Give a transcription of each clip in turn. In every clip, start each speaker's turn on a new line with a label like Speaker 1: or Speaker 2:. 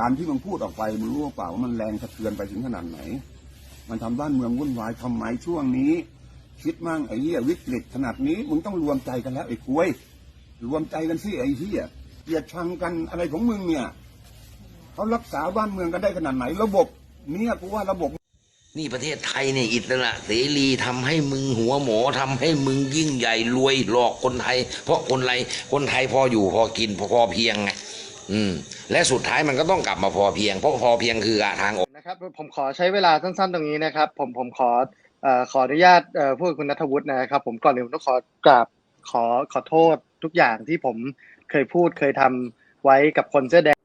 Speaker 1: การที่มึงพูดออกไปมึงรู้เปล่าว่ามันแรงสะเทือนไปถึงขนาดไหน มันทำบ้านเมืองวุ่นวายทำไมช่วงนี้ คิดมั่งไอ้เหี้ยวิกฤตขนาดนี้มึงต้องรวมใจกันแล้วไอ้คุยรวมใจกันสิไอ้เหี้ยเกลียดชังกันอะไรของมึงเนี่ยเขารักษาบ้านเมืองกันได้ขนาดไหน ระบบเนี่ยกูว่าระบบ
Speaker 2: นี่ประเทศไทยเนี่ยอิสระเสรีทำให้มึงหัวหมอทำให้มึงยิ่งใหญ่รวยหลอกคนไทย เพราะคนไรคนไทยพออยู่พอกินพอพอเพียงไง อืม และสุดท้ายมันก็ต้องกลับมาพอเพียง เพราะพอเพียงคือทางออก
Speaker 3: นะครับ ผมขอใช้เวลาสั้นๆ ตรงนี้นะครับ ผมผมขอเอ่อขออนุญาตเอ่อพูดกับคุณนัทวุฒินะครับ ผมก่อนอื่นผมต้องขอกราบขอขอโทษทุกอย่างที่ผมเคยพูดเคยทำไว้กับคนเสื้อแดง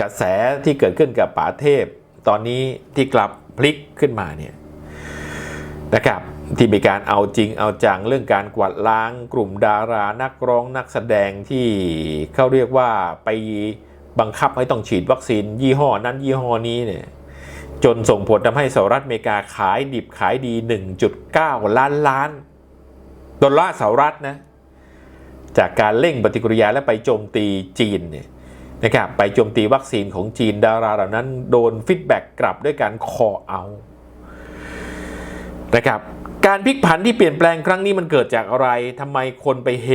Speaker 4: กระแสที่เกิดขึ้นกับป๋าเทพ ตอนนี้ที่กลับพลิกขึ้นมาเนี่ยนะครับ ที่มีการเอาจริงเอาจังเรื่องการกวาดล้างกลุ่มดารานักร้องนักแสดงที่เขาเรียกว่าไปบังคับให้ต้องฉีดวัคซีน ยี่ห้อนั้นยี่ห้อนี้เนี่ยจนส่งผลทำให้สหรัฐอเมริกาขายดิบขายดี 1.9 ล้านล้าน ดอลลาร์สหรัฐนะจากการเร่งปฏิกิริยาและไปโจมตีจีนเนี่ยนะครับไปโจมตีวัคซีนของจีนดาราเหล่านั้น โดนฟีดแบ็กกลับด้วยการคอเอานะครับ การพลิกผันที่เปลี่ยนแปลงครั้งนี้มันเกิดจากอะไรทำไมคนไปเฮ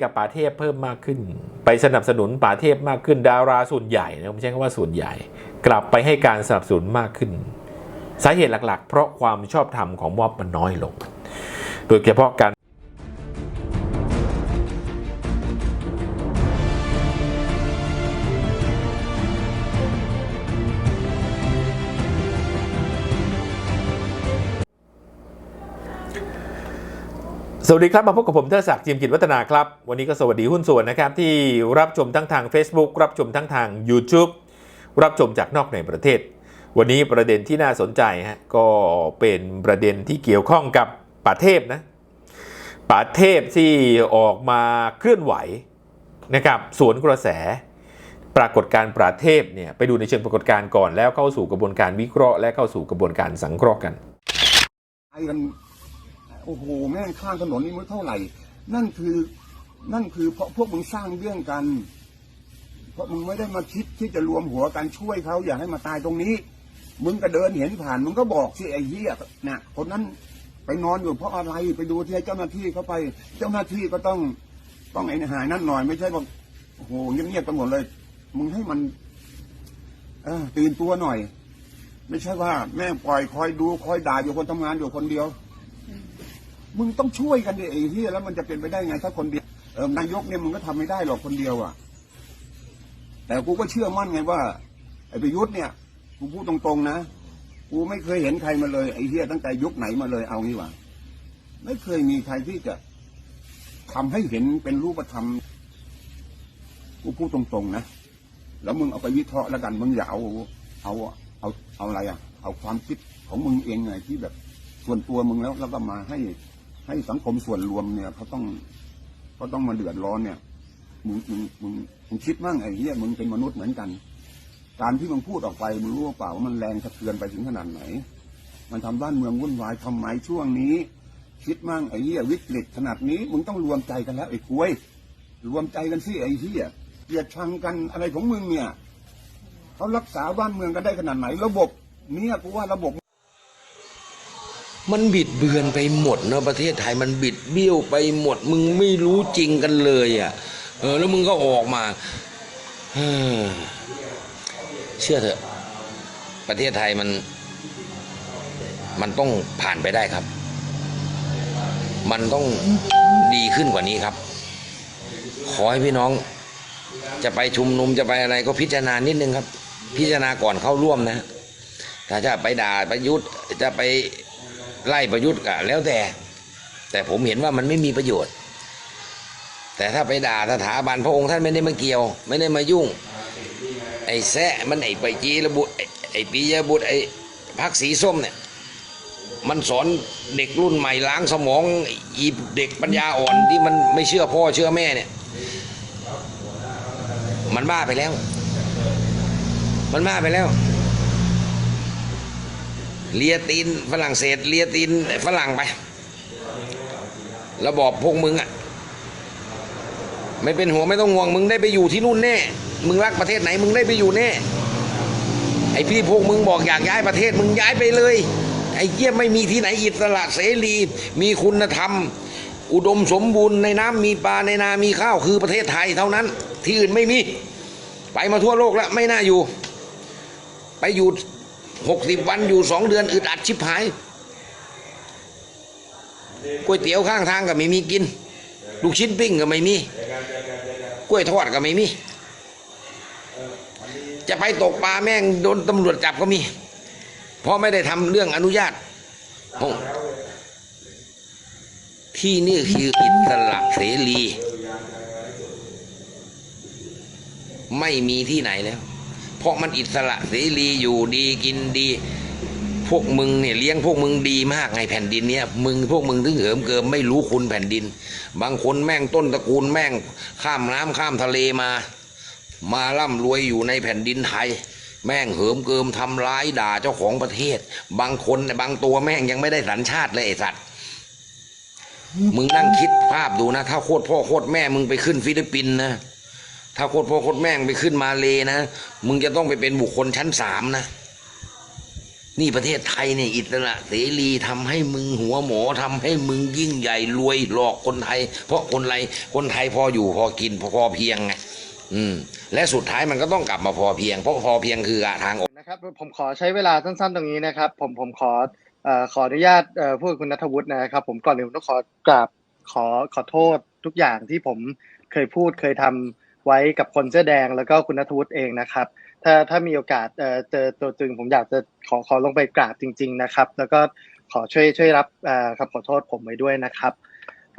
Speaker 4: กับป่าเทพเพิ่มมากขึ้น ไปสนับสนุนป่าเทพมากขึ้น ดาราส่วนใหญ่นะผมใช้คำว่าส่วนใหญ่ กลับไปให้การสนับสนุนมากขึ้น สาเหตุหลักๆ เพราะความชอบธรรมของม็อบมันน้อยลง โดยเฉพาะการ สวัสดีครับ มาพบกับผมเทอศักดิ์จิมกิจวัฒนาครับ วันนี้ก็สวัสดีหุ้นส่วนนะครับ ที่รับชมทั้งทาง Facebook รับชมทั้งทาง YouTube รับชมจากนอกในประเทศ วันนี้ประเด็นที่น่าสนใจฮะก็เป็นประเด็นที่เกี่ยวข้องกับป่าเทพนะป่าเทพที่ออกมาเคลื่อนไหวนะครับสวนกระแส ปรากฏการณ์ป่าเทพเนี่ยไปดูในเชิงปรากฏการณ์ก่อนแล้วเข้าสู่กระบวนการวิเคราะห์ และเข้าสู่กระบวนการสังเคราะห์กัน
Speaker 1: โอ้โหแม่งข้างถนนนี่มันเท่าไหร่ นั่นคือ นั่นคือเพราะพวกมึงสร้างเรื่องกัน เพราะมึงไม่ได้มาคิดที่จะรวมหัวกันช่วยเขาอย่าให้มาตายตรงนี้ มึงก็เดินเห็นผ่านมึงก็บอกสิไอ้เหี้ยนะคนนั้นไปนอนอยู่เพราะอะไรไปดูที่เจ้าหน้าที่เขาไป เจ้าหน้าที่ก็ต้องต้องไอ้หายนั่นหน่อยไม่ใช่บอกโอ้โหเงียบๆกันหมดเลย มึงให้มันอตื่นตัวหน่อย ไม่ใช่ว่า แม่ปล่อยคอยดูคอยด่าอยู่คนทำงานอยู่คนเดียว มึงต้องช่วยกันดิไอ้เหี้ยแล้วมันจะเป็นไปได้ไงถ้าคนเดียวเออนายกเนี่ยมึงก็ทำไม่ได้หรอกคนเดียวอะ แต่กูก็เชื่อมั่นไงว่าไอ้ประยุทธ์เนี่ยกูพูดตรงๆนะกูไม่เคยเห็นใครมาเลยไอ้เหี้ยตั้งแต่ยุคไหนมาเลยเอางี้ว่าไม่เคยมีใครที่จะทำให้เห็นเป็นรูปธรรมกูพูดตรงๆนะแล้วมึงเอาไปวิเคราะห์แล้วกันมึงอย่าเอาเอาเอาเอาอะไรอะ เอาความคิดของมึงเองไงที่แบบส่วนตัวมึงแล้วแล้วก็มาให้ ให้สังคมส่วนรวมเนี่ยเขาต้องเขาต้องมาเดือดร้อนเนี่ยมึงมึงมึงมึงคิดมั่งไอ้เหี้ยมึงเป็นมนุษย์เหมือนกัน การที่มึงพูดออกไปมึงรู้เปล่าว่ามันแรงสะเทือนไปถึงขนาดไหน มันทำบ้านเมืองวุ่นวายทำไมช่วงนี้ คิดมั่งไอ้เหี้ยวิกฤตขนาดนี้มึงต้องรวมใจกันแล้วไอ้คุยรวมใจกันสิไอ้เหี้ยเกลียดชังกันอะไรของมึงเนี่ยเขารักษาบ้านเมืองกันได้ขนาดไหน ระบบเนี่ยกูว่าระบบ
Speaker 2: มันบิดเบือนไปหมดเนอะประเทศไทยมันบิดเบี้ยวไปหมด มึงไม่รู้จริงกันเลยอะ เออ แล้วมึงก็ออกมาเออเชื่อเถอะ ประเทศไทยมัน มันต้องผ่านไปได้ครับ มันต้องดีขึ้นกว่านี้ครับ ขอให้พี่น้อง จะไปชุมนุมจะไปอะไรก็พิจารณานิดนึงครับ พิจารณาก่อนเข้าร่วมนะถ้าจะไปด่าประยุทธ์จะไป ไล่ประยุทธ์ก็แล้วแต่ แต่ผมเห็นว่ามันไม่มีประโยชน์ แต่ถ้าไปด่าสถาบันพระองค์ท่านไม่ได้มาเกี่ยว ไม่ได้มายุ่ง ไอ้แซะมันไอ้ไปจีระบุไอ้ไอ้ปียบุตรไอ้พักสีส้มเนี่ยมันสอนเด็กรุ่นใหม่ล้างสมองอีเด็กปัญญาอ่อนที่มันไม่เชื่อพ่อเชื่อแม่เนี่ย มันบ้าไปแล้ว มันบ้าไปแล้ว เลียตีนฝรั่งเศสเลียตีนฝรั่งไประบอบพวกมึงอะไม่เป็นห่วงไม่ต้องห่วงมึงได้ไปอยู่ที่นู่นแน่ มึงรักประเทศไหนมึงได้ไปอยู่แน่ ไอ้พี่พวกมึงบอกอยากย้ายประเทศมึงย้ายไปเลย ไอ้เยี่ยไม่มีที่ไหนอิสระเสรี มีคุณธรรม อุดมสมบูรณ์ในน้ำมีปลาในนามีข้าวคือประเทศไทยเท่านั้น ที่อื่นไม่มี ไปมาทั่วโลกแล้วไม่น่าอยู่ ไปอยู่ หกสิบวันอยู่สองเดือนอึดอัดชิบหายก๋วยเตี๋ยวข้างทางก็ไม่มีกิน ลูกชิ้นปิ้งก็ไม่มีกล้วยทอดก็ไม่มี จะไปตกปลาแม่งโดนตำรวจจับก็มี เพราะไม่ได้ทำเรื่องอนุญาตที่นี่คืออิสระเสรี ไม่มีที่ไหนแล้ว ราะมันอิสระเสรีอยู่ดีกินดี พวกมึงเนี่ยเลี้ยงพวกมึงดีมากไงแผ่นดินเนี้ยมึงพวกมึงถึงเหิมเกิมไม่รู้คุณแผ่นดิน บางคนแม่งต้นตระกูลแม่งข้ามน้ำข้ามทะเลมา มาร่ำรวยอยู่ในแผ่นดินไทย แม่งเหิมเกิมทำร้ายด่าเจ้าของประเทศ บางคนบางตัวแม่งยังไม่ได้สัญชาติเลยไอ้สัตว์มึงนั่งคิดภาพดูนะ ถ้าโคตรพ่อโคตรแม่มึงไปขึ้นฟิลิปปินส์นะ ถ้าโคตรพ่อโคตรแม่งไปขึ้นมาเลนะ มึงจะต้องไปเป็นบุคคลชั้นสามนะ นี่ประเทศไทยเนี่ยอิสระเสรีทำให้มึงหัวหมอทำให้มึงยิ่งใหญ่รวยหลอกคนไทย เพราะคนไรคนไทยพออยู่พอกินพอพอเพียงไงอืม และสุดท้ายมันก็ต้องกลับมาพอเพียง เพราะพอเพียงคือทางออก
Speaker 3: นะครับ ผมขอใช้เวลาสั้น ๆ ตรงนี้นะครับ ผมผมขอเอ่อขออนุญาตเอ่อพูดกับคุณนัทวุฒินะครับ ผมก่อนอื่นต้องขอกราบขอขอโทษทุกอย่างที่ผมเคยพูดเคยทำ ไว้กับคนเสื้อแดงแล้วก็คุณนัทวุฒิเองนะครับ ถ้าถ้ามีโอกาสเอ่อเจอตัวจริงผมอยากจะขอขอลงไปกราบจริง ๆนะครับ แล้วก็ขอช่วยช่วยรับเอ่อคำขอโทษผมไว้ด้วยนะครับ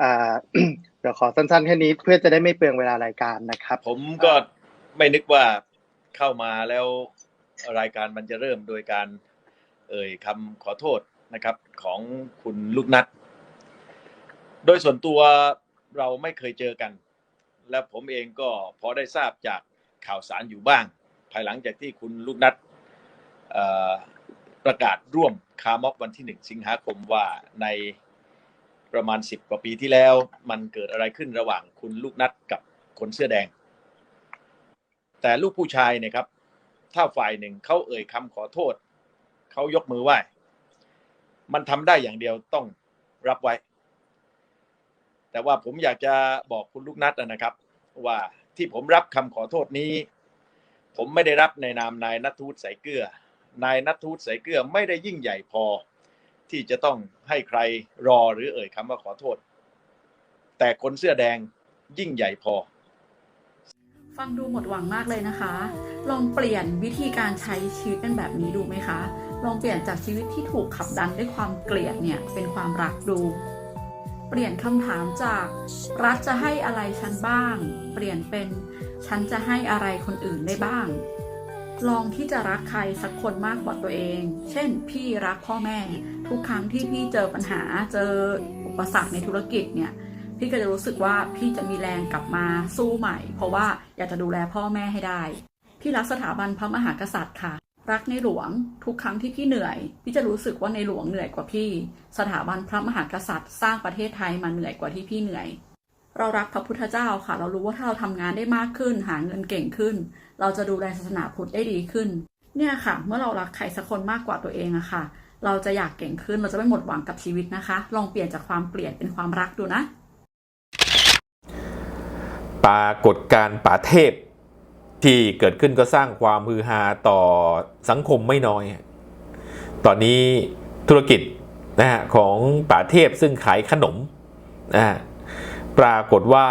Speaker 3: อ่าเดี๋ยวขอสั้นๆแค่นี้เพื่อจะได้ไม่เปลืองเวลารายการนะครับ
Speaker 5: ผมก็ไม่นึกว่าเข้ามาแล้วรายการมันจะเริ่มโดยการ เอ่ยคำขอโทษนะครับ ของคุณลูกนัด โดยส่วนตัวเราไม่เคยเจอกัน และผมเองก็พอได้ทราบจากข่าวสารอยู่บ้าง ภายหลังจากที่คุณลูกนัดประกาศร่วมคาร์ม็อบวันที่หนึ่งสิงหาคมว่าในประมาณสิบกว่าปีที่แล้วมันเกิดอะไรขึ้นระหว่างคุณลูกนัดกับคนเสื้อแดง แต่ลูกผู้ชายเนี่ยครับ ถ้าฝ่ายหนึ่งเขาเอ่ยคำขอโทษ เขายกมือไหว้ มันทำได้อย่างเดียวต้องรับไว้ แต่ว่าผมอยากจะบอกคุณลูกนัดนะครับ ว่าที่ผมรับคำขอโทษนี้ ผมไม่ได้รับในนามนายนัทวุฒิสายเกลือนายนัทวุฒิสายเกลือไม่ได้ยิ่งใหญ่พอ ที่จะต้องให้ใครรอหรือเอ่ยคำว่าขอโทษ แต่คนเสื้อแดงยิ่งใหญ่พอ
Speaker 6: ฟังดูหมดหวังมากเลยนะคะ ลองเปลี่ยนวิธีการใช้ชีวิตเป็นแบบนี้ดูไหมคะ ลองเปลี่ยนจากชีวิตที่ถูกขับดันด้วยความเกลียดเนี่ยเป็นความรักดู เปลี่ยนคำถามจากรัฐจะให้อะไรฉันบ้าง เปลี่ยนเป็นฉันจะให้อะไรคนอื่นได้บ้าง ลองที่จะรักใครสักคนมากกว่าตัวเอง เช่น พี่รักพ่อแม่ ทุกครั้งที่พี่เจอปัญหาเจออุปสรรคในธุรกิจเนี่ยพี่ก็จะรู้สึกว่าพี่จะมีแรงกลับมาสู้ใหม่ เพราะว่าอยากจะดูแลพ่อแม่ให้ได้ พี่รักสถาบันพระมหากษัตริย์ค่ะ รักในหลวงทุกครั้งที่พี่เหนื่อย พี่จะรู้สึกว่าในหลวงเหนื่อยกว่าพี่ สถาบันพระมหากษัตริย์ สร้างประเทศไทยมาเหนื่อยกว่าที่พี่เหนื่อย เรารักพระพุทธเจ้าค่ะ เรารู้ว่าถ้าเราทำงานได้มากขึ้น หาเงินเก่งขึ้น เราจะดูแลศาสนาพุทธได้ดีขึ้น เนี่ยค่ะ เมื่อเรารักใครสักคนมากกว่าตัวเองอะค่ะ เราจะอยากเก่งขึ้นเราจะไม่หมดหวังกับชีวิตนะคะ ลองเปลี่ยนจากความเกลียดเป็นความรักดูนะ
Speaker 4: ปรากฏการป่าเทพ ที่เกิดขึ้นก็สร้างความฮือฮาต่อสังคมไม่น้อย ตอนนี้ธุรกิจนะฮะของป่าเทพซึ่งขายขนมนะฮะปรากฏว่า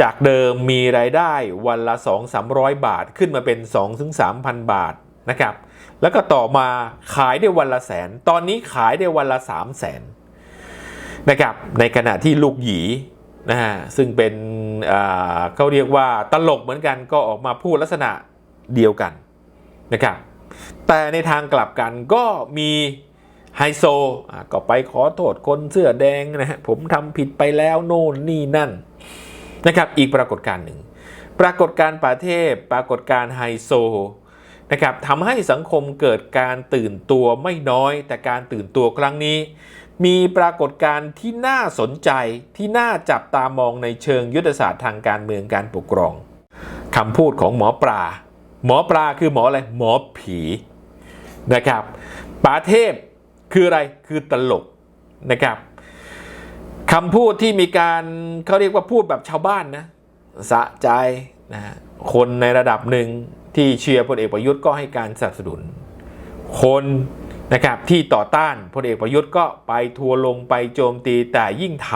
Speaker 4: จากเดิมมีรายได้วันละ 2-300 บาทขึ้นมาเป็น 2-3,000 บาทนะครับ แล้วก็ต่อมาขายได้วันละแสน ตอนนี้ขายได้วันละ 3 0 0แสนนะครับ ในขณะที่ลูกหยี นะฮะซึ่งเป็นเขาเรียกว่าตลกเหมือนกันก็ออกมาพูดลักษณะเดียวกันนะครับแต่ในทางกลับกันก็มีไฮโซก็ไปขอโทษคนเสื้อแดงนะฮะผมทำผิดไปแล้วโน่นนี่นั่นนะครับอีกปรากฏการณ์หนึ่ง ปรากฏการณ์ประเทศปรากฏการณ์ไฮโซนะครับทำให้สังคมเกิดการตื่นตัวไม่น้อย แต่การตื่นตัวครั้งนี้ มีปรากฏการณ์ที่น่าสนใจที่น่าจับตามองในเชิงยุทธศาสตร์ทางการเมืองการปกครองคำพูดของหมอปลา หมอปลาคือหมออะไร หมอผีนะครับป๋าเทพคืออะไรคือตลกนะครับคำพูดที่มีการเขาเรียกว่าพูดแบบชาวบ้านนะสะใจนะฮะคนในระดับหนึ่งที่เชียร์พลเอกประยุทธ์ก็ให้การสนับสนุน คน นะครับที่ต่อต้านพลเอกประยุทธ์ก็ไปทัวร์ลงไปโจมตีแต่ยิ่งท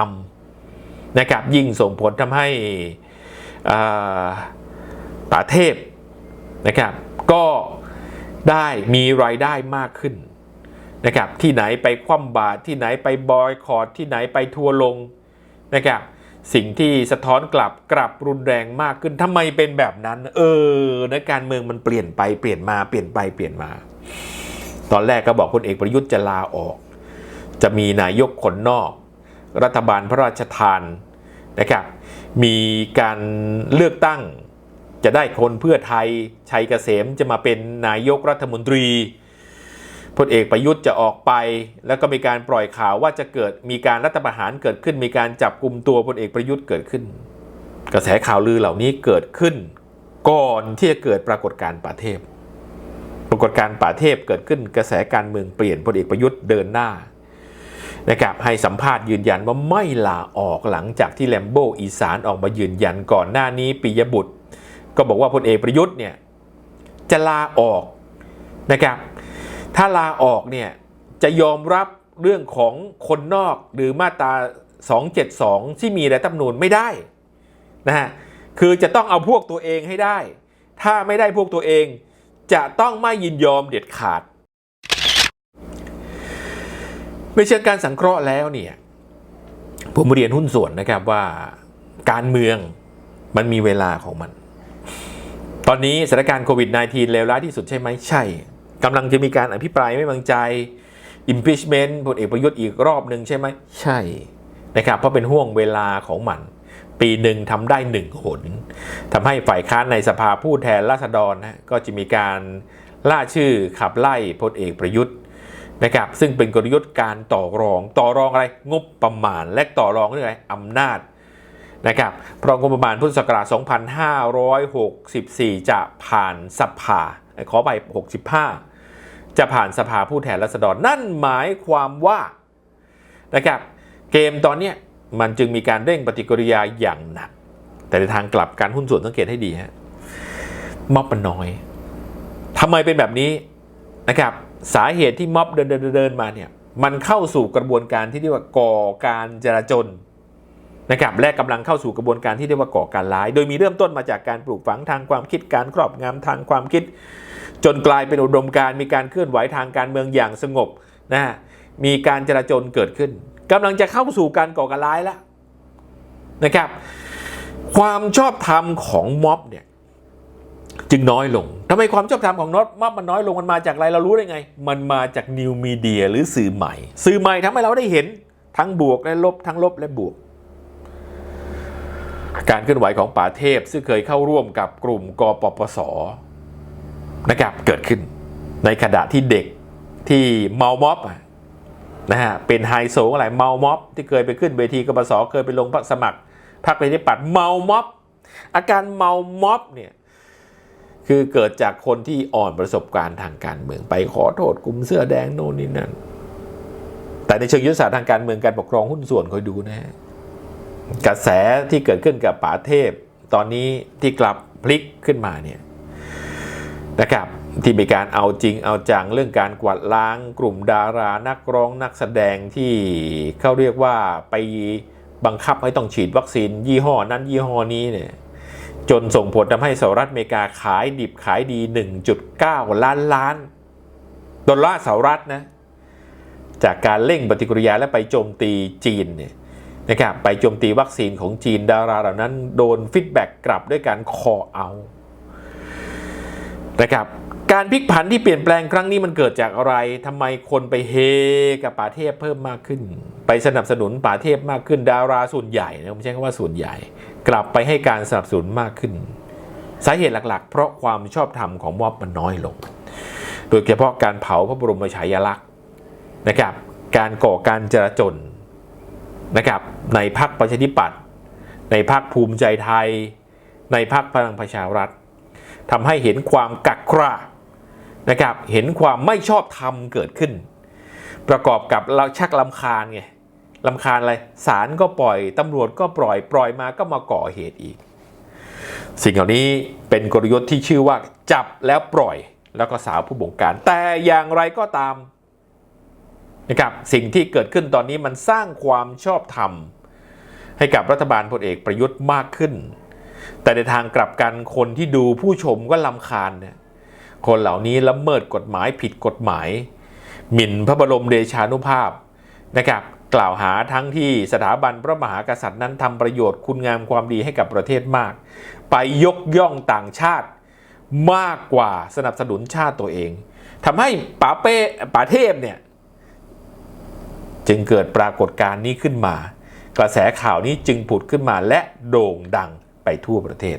Speaker 4: ำนะครับยิ่งส่งผลทำให้ป่าเทพนะครับก็ได้มีรายได้มากขึ้นนะครับที่ไหนไปคว่ำบาตรที่ไหนไปบอยคอรดที่ไหนไปทัวร์ลงนะครับสิ่งที่สะท้อนกลับกลับรุนแรงมากขึ้นทำไมเป็นแบบนั้น เออนะการเมืองมันเปลี่ยนไปเปลี่ยนมาเปลี่ยนไปเปลี่ยนมา ตอนแรกก็บอกพลเอกประยุทธ์จะลาออก จะมีนายกคนนอก รัฐบาลพระราชทานนะครับ มีการเลือกตั้งจะได้คนเพื่อไทยชัยเกษมจะมาเป็นนายกรัฐมนตรีพลเอกประยุทธ์จะออกไป แล้วก็มีการปล่อยข่าวว่าจะเกิดมีการรัฐประหารเกิดขึ้น มีการจับกลุ่มตัวพลเอกประยุทธ์เกิดขึ้น กระแสข่าวลือเหล่านี้เกิดขึ้น ก่อนที่จะเกิดปรากฏการณ์ป่าเทพ ปรากฏการป่าเทพเกิดขึ้นกระแสการเมืองเปลี่ยนพลเอกประยุทธ์เดินหน้านะครับให้สัมภาษณ์ยืนยันว่าไม่ลาออกหลังจากที่แลมโบอีสานออกมายืนยันก่อนหน้านี้ปิยบุตร ก็บอกว่าพลเอกประยุทธ์เนี่ยจะลาออกนะครับถ้าลาออกเนี่ยจะยอมรับเรื่องของคนนอกหรือมาตรา 272 ที่มีในรัฐธรรมนูญไม่ได้นะฮะคือจะต้องเอาพวกตัวเองให้ได้ ถ้าไม่ได้พวกตัวเอง จะต้องไม่ยินยอมเด็ดขาดในเชิงการสังเคราะห์แล้วเนี่ยผมเรียนหุ้นส่วนนะครับว่าการเมืองมันมีเวลาของมัน ตอนนี้สถานการณ์โควิด -19 เลวร้ายที่สุดใช่ไหมใช่กำลังจะมีการอภิปรายไม่วางใจ impeachment พลเอกประยุทธ์อีกรอบหนึ่งใช่ไหมใช่นะครับเพราะเป็นห่วงเวลาของมัน ปีหนึ่งทำได้หนึ่งหนทำให้ฝ่ายค้านในสภาผู้แทนราษฎรนะก็จะมีการล่าชื่อขับไล่พลเอกประยุทธ์นะครับซึ่งเป็นกลยุทธ์การต่อรองต่อรองอะไรงบประมาณและต่อรองเรื่องอะไรอำนาจนะครับพราะงบประมาณพุทธศักราช 2564 จะผ่านสภา ขอไป 65 จะผ่านสภาผู้แทนราษฎร นั่นหมายความว่านะครับเกมตอนเนี้ย มันจึงมีการเร่งปฏิกิริยาอย่างหนัก แต่ในทางกลับการหุ้นส่วนสังเกตให้ดีฮะม็อบมันน้อยทำไมเป็นแบบนี้นะครับสาเหตุที่ม็อบเดินเดินเดินมาเนี่ยมันเข้าสู่กระบวนการที่เรียกว่าก่อการจราจนนะครับและกำลังเข้าสู่กระบวนการที่เรียกว่าก่อการร้าย โดยมีเริ่มต้นมาจากการปลูกฝังทางความคิดการครอบงำทางความคิด จนกลายเป็นอุดมการมีการเคลื่อนไหวทางการเมืองอย่างสงบนะฮะมีการจราจนเกิดขึ้น กำลังจะเข้าสู่การก่อการร้ายแล้วนะครับ ความชอบธรรมของม็อบเนี่ยจึงน้อยลงทำไมความชอบธรรมของน็อตม็อบมันน้อยลงมันมาจากอะไรเรารู้ได้ไง มันมาจากนิวมีเดียหรือสื่อใหม่ สื่อใหม่ทำให้เราได้เห็นทั้งบวกและลบทั้งลบและบวก การเคลื่อนไหวของป่าเทพซึ่งเคยเข้าร่วมกับกลุ่มกปปสนะครับเกิดขึ้น ในขณะที่เด็กที่เมาม็อบ นะฮะเป็นไฮโซอะไรเมาม็อบ ที่เคยไปขึ้นเวทีกปปสเคยไปลงสมัครพรรคประชาธิปัตย์เมาม็อบ อาการเมาม็อบเนี่ยคือเกิดจากคนที่อ่อนประสบการณ์ทางการเมืองไปขอโทษกลุ่มเสื้อแดงโน่นนี่นั่น แต่ในเชิงยุทธศาสตร์ทางการเมืองการปกครองหุ้นส่วนคอยดูนะฮะกระแสที่เกิดขึ้นกับป๋าเทพ ตอนนี้ที่กลับพลิกขึ้นมาเนี่ยนะครับ ที่มีการเอาจริงเอาจังเรื่องการกวาดล้างกลุ่มดารานักร้องนักแสดงที่เขาเรียกว่าไปบังคับให้ต้องฉีดวัคซีน ยี่ห้อนั้นยี่ห้อนี้เนี่ยจนส่งผลทำให้สหรัฐอเมริกาขายดิบขายดี 1.9 ล้านล้านดอลลาร์สหรัฐนะจากการเร่งปฏิกิริยาและไปโจมตีจีนเนี่ยนะครับไปโจมตีวัคซีนของจีนดาราเหล่านั้น โดนฟีดแบ็กกลับด้วยการคอเอานะครับ การพลิกผันที่เปลี่ยนแปลงครั้งนี้มันเกิดจากอะไรทำไมคนไปเฮกับป่าเทพเพิ่มมากขึ้น ไปสนับสนุนป่าเทพมากขึ้น ดาราส่วนใหญ่นะผมใช้คำว่าส่วนใหญ่ กลับไปให้การสนับสนุนมากขึ้น สาเหตุหลักๆ เพราะความชอบธรรมของม็อบมันน้อยลง โดยเฉพาะการเผาพระบรมฉายาลักษณ์นะครับ การก่อการจราจนนะครับในพรรคประชาธิปัตย์ในพรรคภูมิใจไทย ในพรรคพลังประชารัฐทำให้เห็นความกักกร่า นะครับเห็นความไม่ชอบธรรมเกิดขึ้น ประกอบกับเราชักลำคาญไงลำคาญอะไรศาลก็ปล่อยตำรวจก็ปล่อยปล่อยมาก็มาก่อเหตุอีก สิ่งเหล่านี้เป็นกลยุทธ์ที่ชื่อว่าจับแล้วปล่อยแล้วก็สาวผู้บงการ แต่อย่างไรก็ตามนะครับสิ่งที่เกิดขึ้นตอนนี้มันสร้างความชอบธรรม ให้กับรัฐบาลพลเอกประยุทธ์มากขึ้น แต่ในทางกลับกันคนที่ดูผู้ชมก็ลำคาญเนี่ย คนเหล่านี้ละเมิดกฎหมายผิดกฎหมาย หมิ่นพระบรมเดชานุภาพนะครับกล่าวหาทั้งที่สถาบันพระมหากษัตริย์นั้นทำประโยชน์คุณงามความดีให้กับประเทศมาก ไปยกย่องต่างชาติมากกว่าสนับสนุนชาติตัวเองทำให้ป๋าเป้ป๋าเทพเนี่ยจึงเกิดปรากฏการณ์นี้ขึ้นมา กระแสข่าวนี้จึงผุดขึ้นมาและโด่งดังไปทั่วประเทศ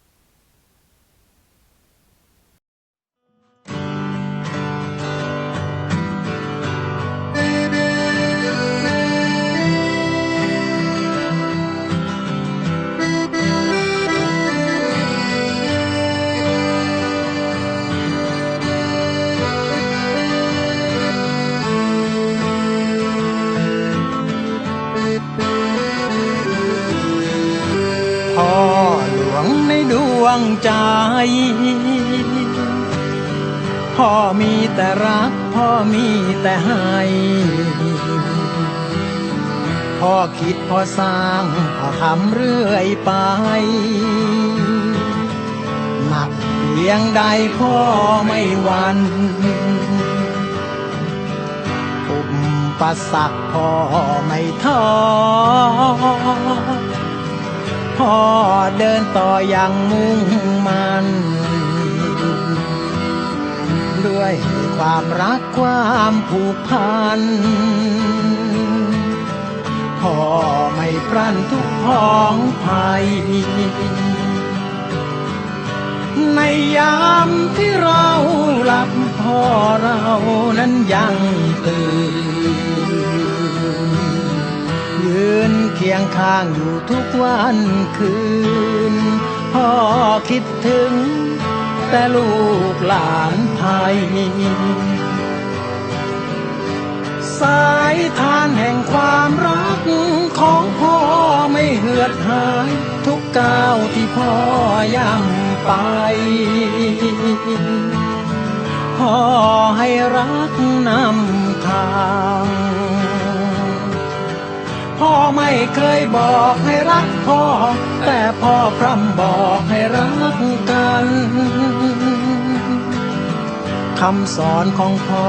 Speaker 7: วงใจ พ่อมีแต่รัก พ่อมีแต่ให้ พ่อคิดพ่อสร้าง พ่อทำเรื่อยไปหนักเพียงใดพ่อไม่หวันอุปสรรคพ่อไม่ท้อ พ่อเดินต่ออย่างมุ่งมัน ด้วยความรักความผูกพัน พ่อไม่พรั่นทุกพ้องภัย ในยามที่เราหลับพ่อเรานั้นยังตื่น ยืนเคียงข้างอยู่ทุกวันคืน พ่อคิดถึง แต่ลูกหลานไทยสายทานแห่งความรักของพ่อไม่เหือดหาย ทุกก้าวที่พ่อย่ำไปพ่อให้รักนำทาง พ่อไม่เคยบอกให้รักพ่อ แต่พ่อพร่ำบอกให้รักกันคำสอนของพ่อ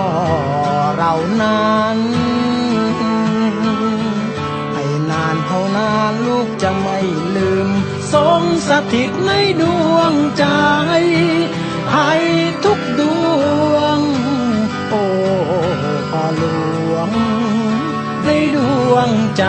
Speaker 7: เรานั้น ให้นานเท่านานลูกจะไม่ลืม ทรงสถิตในดวงใจ ให้ทุกดวง โอ้พ่อหลวง ในดวงใจ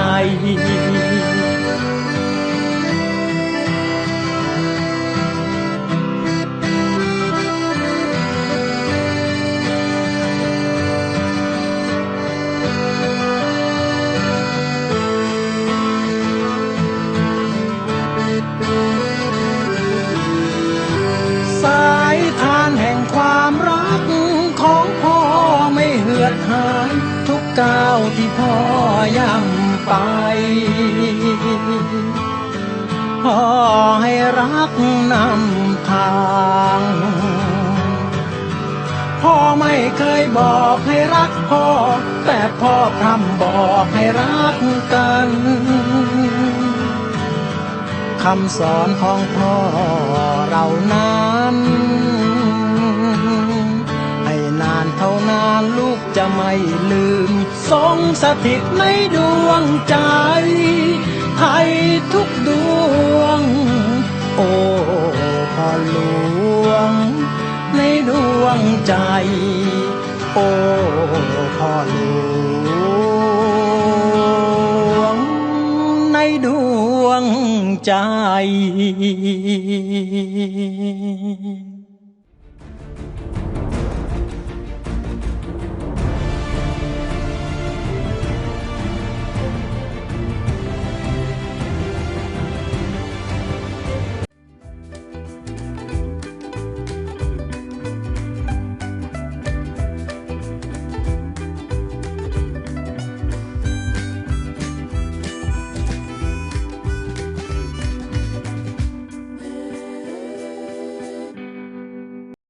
Speaker 7: ที่พ่อย่ำไป พ่อให้รักนำทาง พ่อไม่เคยบอกให้รักพ่อ แต่พ่อพร่ำบอกให้รักกันคำสอนของพ่อเรานั้นให้นานเท่านานลูกจะไม่ลืม ทรงสถิตในดวงใจให้ทุกดวง โอ้พ่อหลวง ในดวงใจ โอ้พ่อหลวง ในดวงใจ